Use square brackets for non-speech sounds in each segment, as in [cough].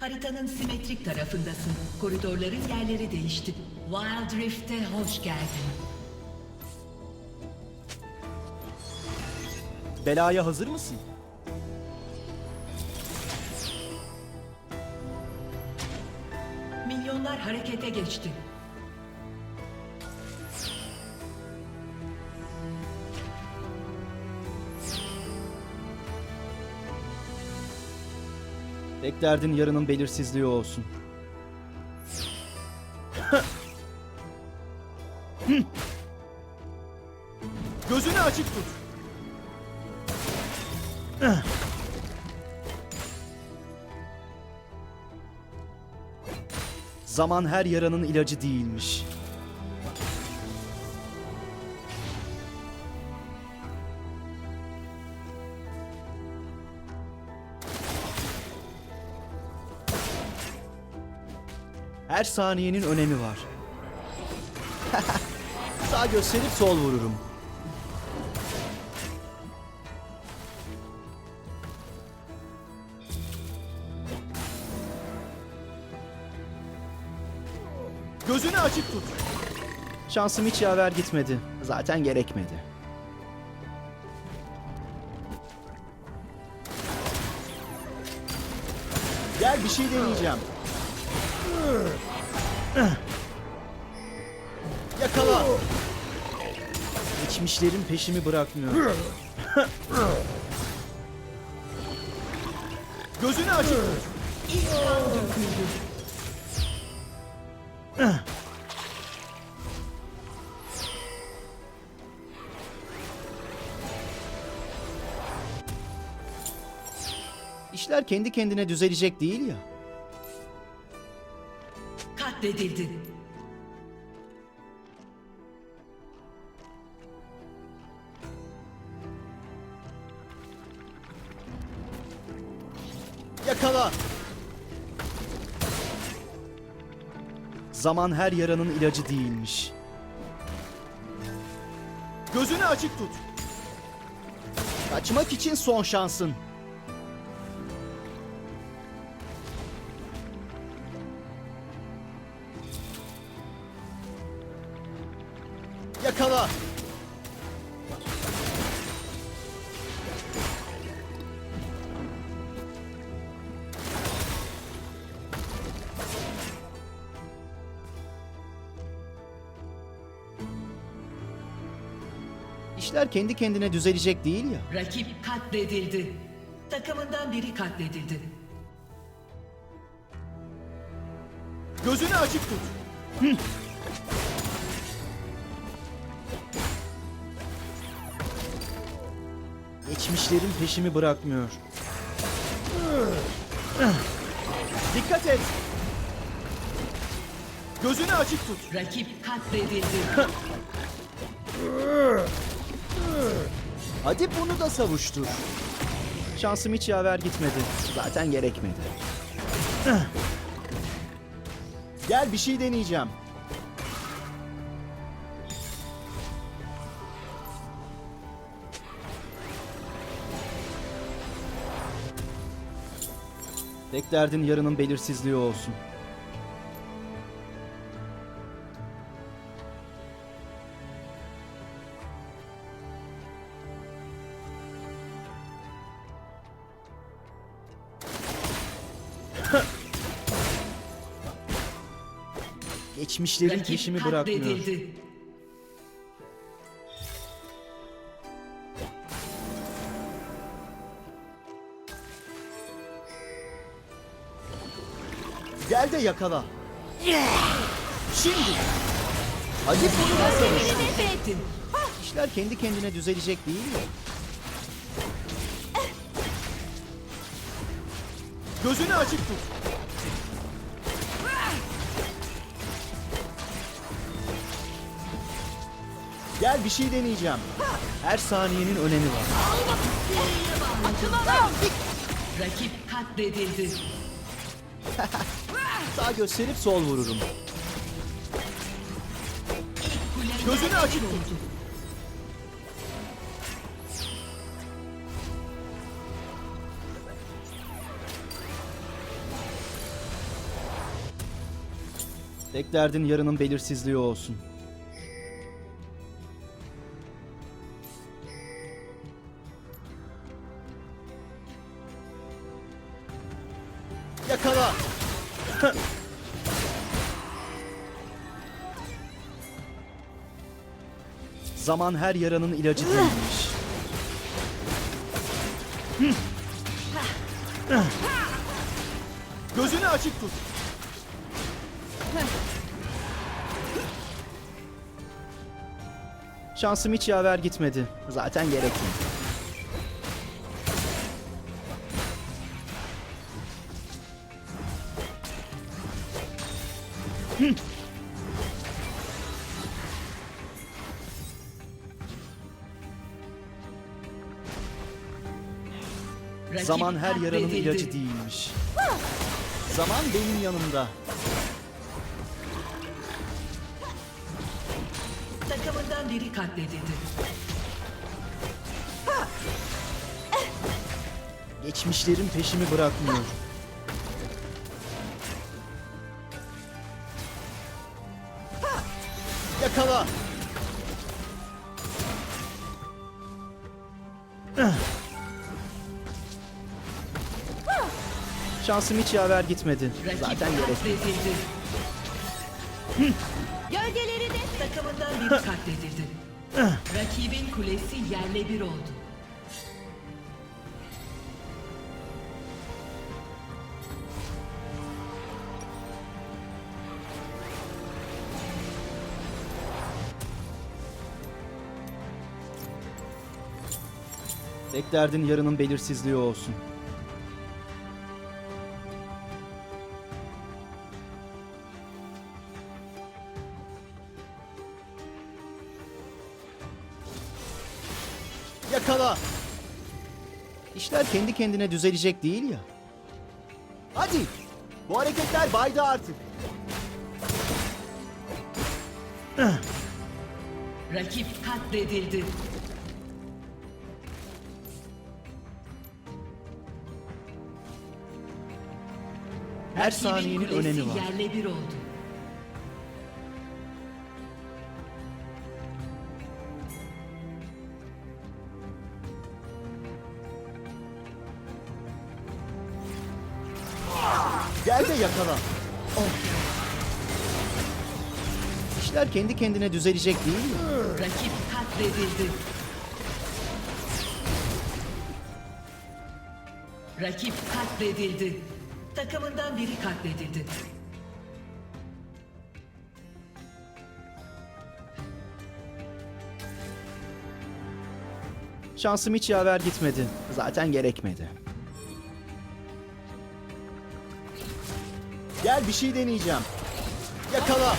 Haritanın simetrik tarafındasın. Koridorların yerleri değişti. Wild Rift'e hoş geldin. Belaya hazır mısın? Milyonlar harekete geçti. Tek derdin yarının belirsizliği olsun. Gözünü açık tut. Zaman her yaranın ilacı değilmiş. Her saniyenin önemi var. [laughs] Sağ gösterip sol vururum. Gözünü açık tut. Şansım hiç yaver gitmedi. Zaten gerekmedi. Gel bir şey deneyeceğim. Yakala. Geçmişlerin peşimi bırakmıyor. Gözünü. İlk kan döküldü. İşler kendi kendine düzelecek değil ya. Katledildi. Yakala. Zaman her yaranın ilacı değilmiş. Gözünü açık tut. Kaçmak için son şansın. Kendi kendine düzelecek değil ya. Rakip katledildi. Takımından biri katledildi. Gözünü açık tut. Geçmişlerin peşimi bırakmıyor. Dikkat et. Gözünü açık tut. Rakip katledildi. Hadi bunu da savuştur. Şansım hiç yaver gitmedi. Zaten gerekmedi. Gel bir şey deneyeceğim. Tek derdin yarının belirsizliği olsun. Geçmişlerin Rakip peşimi bırakmıyor. katledildi. Gel de yakala. Şimdi. Hadi bunu. Katledildi. İşler kendi kendine düzelecek değil mi? Gözünü açık tut. Gel bir şey deneyeceğim. Her saniyenin önemi var. Rakip katledildi. [laughs] Sağ gösterip sol vururum. Gözünü açık tut. Tek derdin yarının belirsizliği olsun. Zaman her yaranın ilacı değilmiş. Gözünü açık tut. Şansım hiç yaver gitmedi. Zaten gerekli. Rakip Zaman her yaranın ilacı değilmiş. Zaman benim yanımda. Takımından biri katledildi. Geçmişlerim peşimi bırakmıyor. Yakala! Şansım hiç yaver gitmedi. Rakip Zaten katledildi. Gölgeleri de Takımından biri katledildi. Rakibin kulesi yerle bir oldu. Tek derdin yarının belirsizliği olsun. Kendi kendine düzelecek değil ya. Hadi! Bu hareketler baydı artık. Rakip katledildi. Her Rakibin saniyenin kulesi önemi var. yerle bir oldu. Kendi kendine düzelecek değil mi? Rakip katledildi. Rakip katledildi. Takımından biri katledildi. Şansım hiç yaver gitmedi. Zaten gerekmedi. Gel bir şey deneyeceğim. Yakala.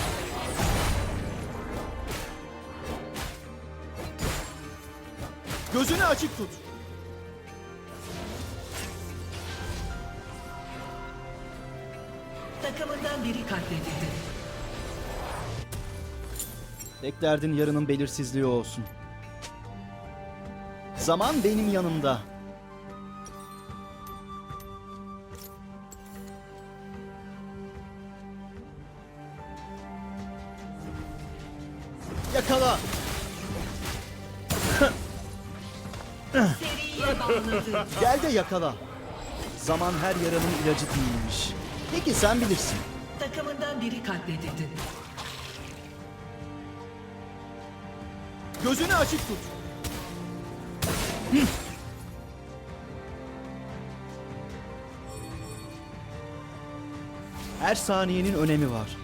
Gözünü açık tut. Takımından biri katledildi. Tek derdin yarının belirsizliği olsun. Zaman benim yanımda. De yakala. Zaman her yaranın ilacı değilmiş. Peki sen bilirsin. Takımından biri katledildi. Gözünü açık tut. Her saniyenin önemi var.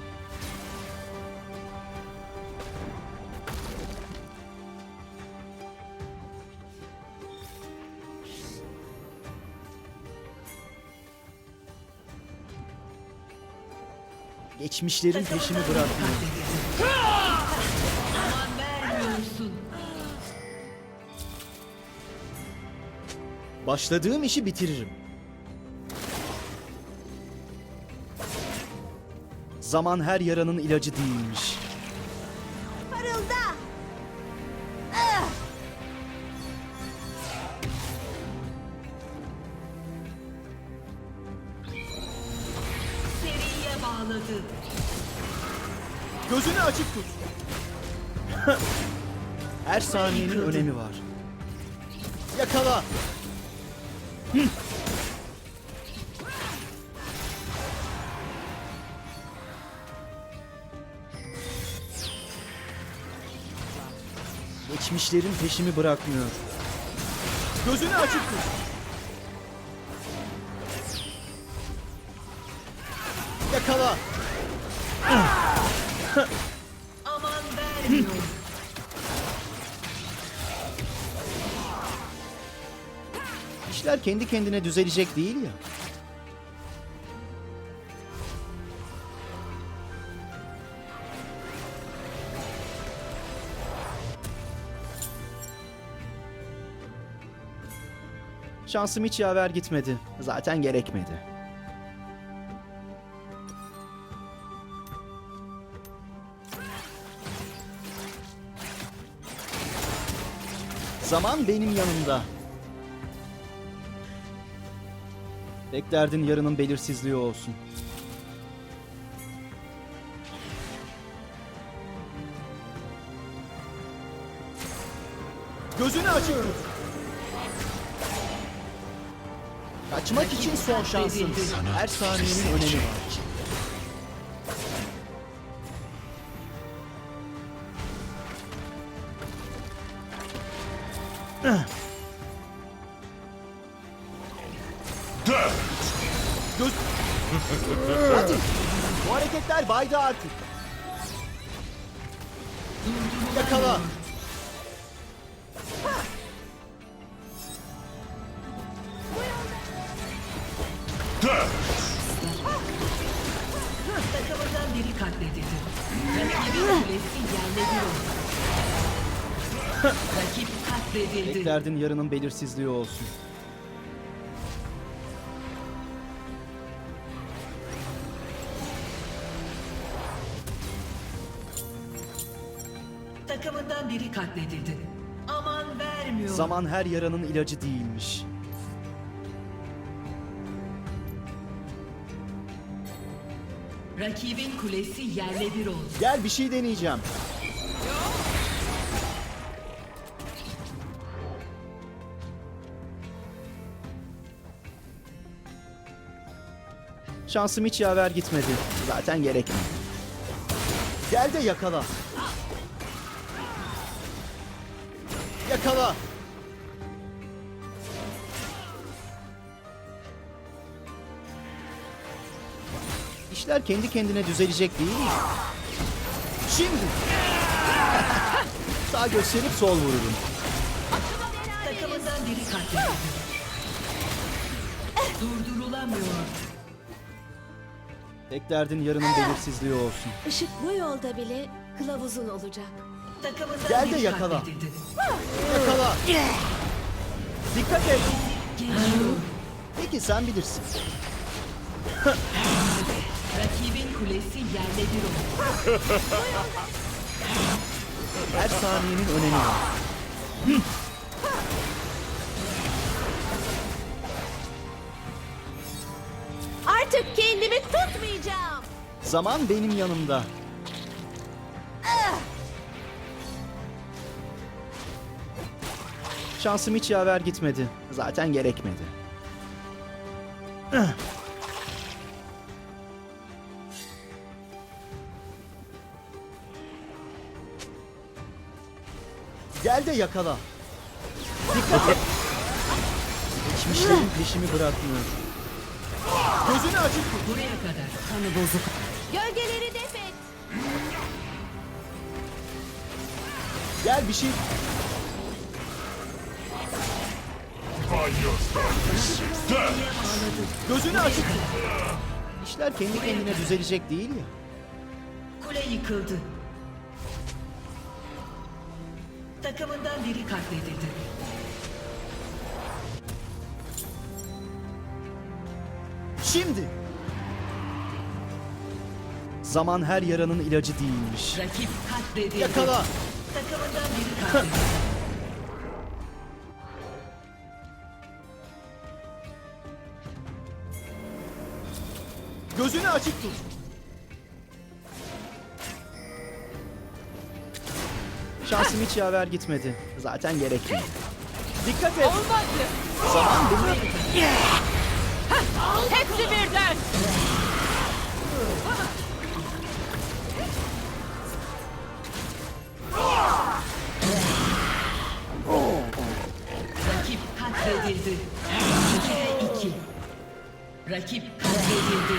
Geçmişlerin peşini bırakmıyor. Başladığım işi bitiririm. Zaman her yaranın ilacı değilmiş. parılda. Gözünü açık tut. [laughs] Her saniyenin önemi var. Yakala. Geçmişlerin peşimi bırakmıyor. Gözünü açık tut. Yakala. Aman. İşler kendi kendine düzelecek değil ya. Şansım hiç yaver gitmedi. Zaten gerekmedi. Zaman benim yanımda. Tek derdin yarının belirsizliği olsun. Gözünü açık tut. Kaçmak için son şansın. Her saniyenin önemi var. Göz... [laughs] Hadi. Bu hareketler baydı artık. Yakala. Derdin yarının belirsizliği olsun. Takımından biri katledildi. Aman vermiyor. Zaman her yaranın ilacı değilmiş. Rakibin kulesi yerle bir oldu. Gel bir şey deneyeceğim. Şansım hiç yaver gitmedi. Zaten gerekmedi. Gel de yakala. Yakala. İşler kendi kendine düzelecek değil mi? Şimdi. [laughs] Sağ gösterip sol vururum. Takımından biri katledildi. Durdurulamıyor. Tek derdin yarının belirsizliği olsun. Işık bu yolda bile kılavuzun olacak. Takımından Gel de yakala. Yakala. Dikkat et. Peki sen bilirsin. Rakibin kulesi yerle bir oldu. Her saniyenin önemi var. Zaman benim yanımda. Şansım hiç yaver gitmedi. Zaten gerekmedi. Gel de yakala. Dikkat et. Geçmişlerin peşimi bırakmıyor. Gözünü açık tut. Buraya kadar. Kanı bozuk. Gölgeleri def et. Gel bir şey... Gözünü açık tut. İşler kendi kendine düzelecek değil ya. Kule yıkıldı. Takımından biri katledildi. Şimdi. Zaman her yaranın ilacı değilmiş. Rakip katledildi. Yakala. Takımından biri katledildi. Gözünü açık tut. Şansım hiç yaver gitmedi. Zaten gerekmiyor. Dikkat et. Olmadı. Zaman benim... Hepsi birden. Katledildi. 2'de 2. Rakip katledildi.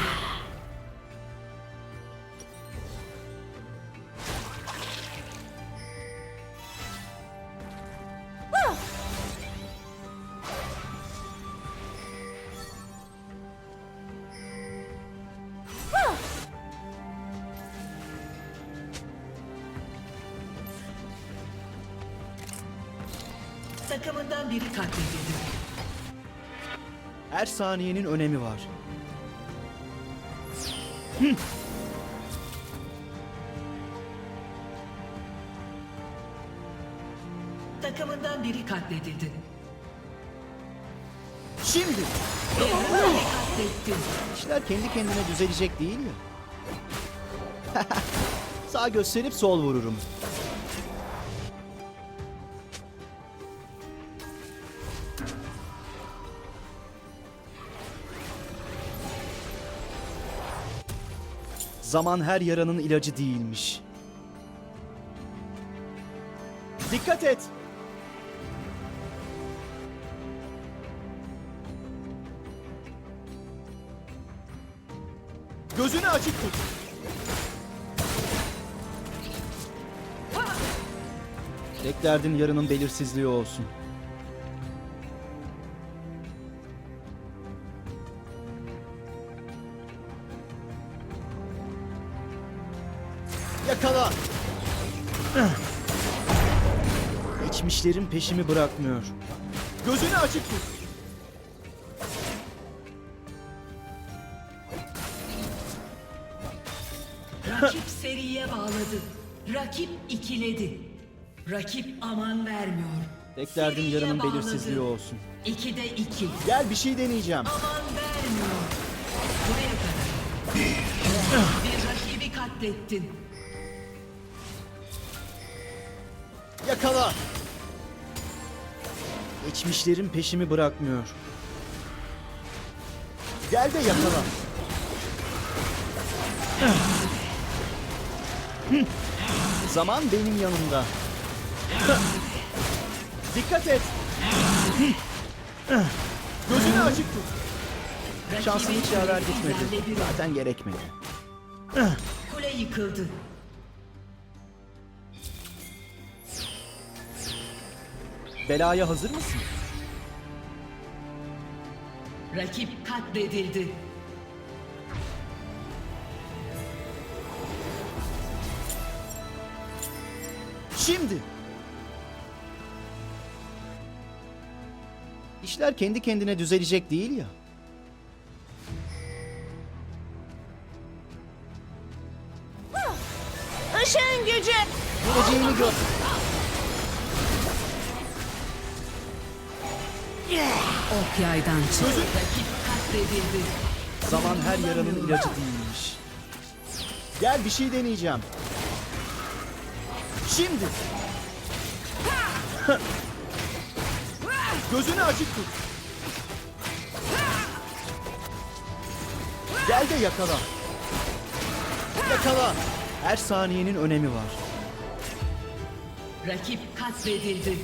Takımından biri katledildi. Her saniyenin önemi var. Takımından biri katledildi. Şimdi. Katlettin. İşler kendi kendine düzelecek değil ya. [laughs] Sağ gösterip sol vururum. Zaman her yaranın ilacı değilmiş. Dikkat et. Gözünü açık tut. Tek derdin yarının belirsizliği olsun. İçmişlerin peşimi bırakmıyor. Gözünü açık tut. Rakip seriye bağladı. Rakip ikiledi. Rakip aman vermiyor. Tek derdin Seriye yarının bağladı. belirsizliği olsun. 2'de 2. Gel bir şey deneyeceğim. Aman vermiyor. Buraya kadar. Bir rakibi katlettin. Yakala. Geçmişlerin peşimi bırakmıyor. Gel de yakala. Zaman benim yanımda. Dikkat et. Gözünü açık tut. Şansım hiç yaver gitmedi. Zaten gerekmedi. Kule yıkıldı. Belaya hazır mısın? Rakip katledildi. Şimdi. İşler kendi kendine düzelecek değil ya. Işın gücü. Geleceğini gör. Ok yaydan çıktı. Zaman her yaranın ilacı değilmiş. Gel bir şey deneyeceğim. Şimdi. Gözünü açık tut. Gel de yakala. Yakala. Her saniyenin önemi var. Rakip katledildi.